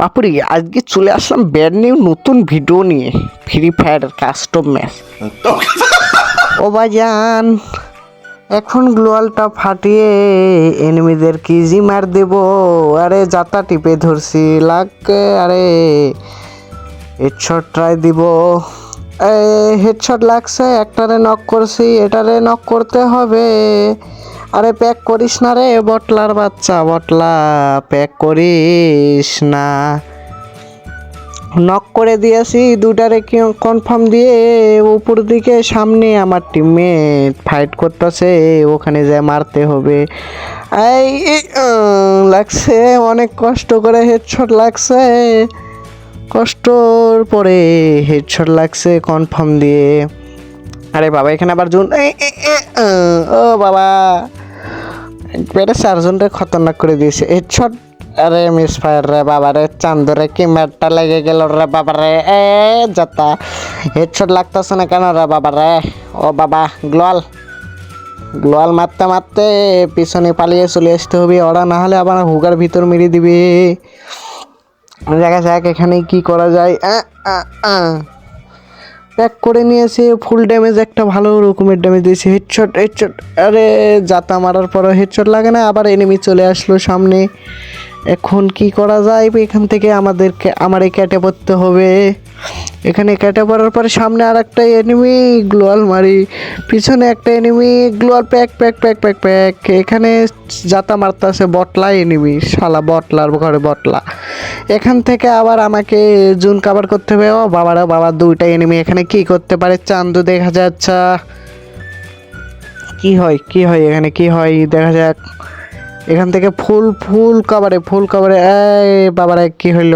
বাপুরি আজকে চলে আসলাম ব্যাড নিউ নতুন ভিডিও নিয়ে ফ্রি ফায়ার কাস্টম ম্যাচ ও ভাইজান এখন গ্লোয়ালটা ফাটিয়ে এনিমিদের কিজি মার দেব। আরে যাতা টিপে ধরছি লাগে আরে হেডশট ট্রাই দিব। হেডশট লাগছে একটারে নক করছি এটারে নক করতে হবে। আরে প্যাক করিস না রে, বটলার বাচ্চা, বটলা প্যাক করিস না। নক করে দিয়েছি দুটারে কনফার্ম দিয়ে উপর দিকে সামনে আমার টিমমেট ফাইট করতেছে, ওখানে যে মারতে হবে। এই লাগছে, অনেক কষ্ট করে হেডশট লাগছে। কষ্টর পরে হেডশট লাগছে কনফার্ম দিয়ে। আরে বাবা, এখানে আবার জুন ও বাবা। একবারে চারজনটা খতরনাক করে দিয়েছে। হেডশট আরে মিস ফায়ার রে বাবা রে চান্দরে কি ম্যাটটা লেগে গেল রে বাবা রে এ যাতা হেডশট লাগতেছে না কেন রে বাবা রে ও বাবা গ্লোয়াল। গ্লোয়াল মারতে মারতে পিছনে পালিয়ে চলে আসতে হবে। ওরা না হলে আবার হুগার ভিতর মেরে দিবে। দেখা যাক এখানে কি করা যায়? আ, আ। প্যাক করে নিয়েছে ফুল ড্যামেজ একটা ভালো রকমের ড্যামেজ দিয়েছে। হেডশট হেডশট আরে জাতা মারার পরও হেডশট লাগে না, আবার এনিমি চলে আসলো সামনে। এখন কি করা যায়? এখান থেকে আমাদেরকে, আমারে ক্যাটে পড়তে হবে। এখানে ক্যাটে পড়ার পরে সামনে আর একটা এনিমি গ্লোয়াল মারি। পিছনে একটা enemy gloo wall pack pack pack pack pack এখানে জাতা মারতেছে বটলা এনিমি শালা বটলার ঘরে বটলা এখান থেকে আবার আমাকে জুন কাভার করতে হবে। ও বাবারা বাবা দুইটা এনিমি এখানে কি করতে পারে? চান্দু দেখা যাচ্ছে কি হয় কি হয় এখানে, কি হয় দেখা যাক। এখান থেকে ফুল ফুল কাভারে ফুল কাভারে এই বাবারা, কি হইল?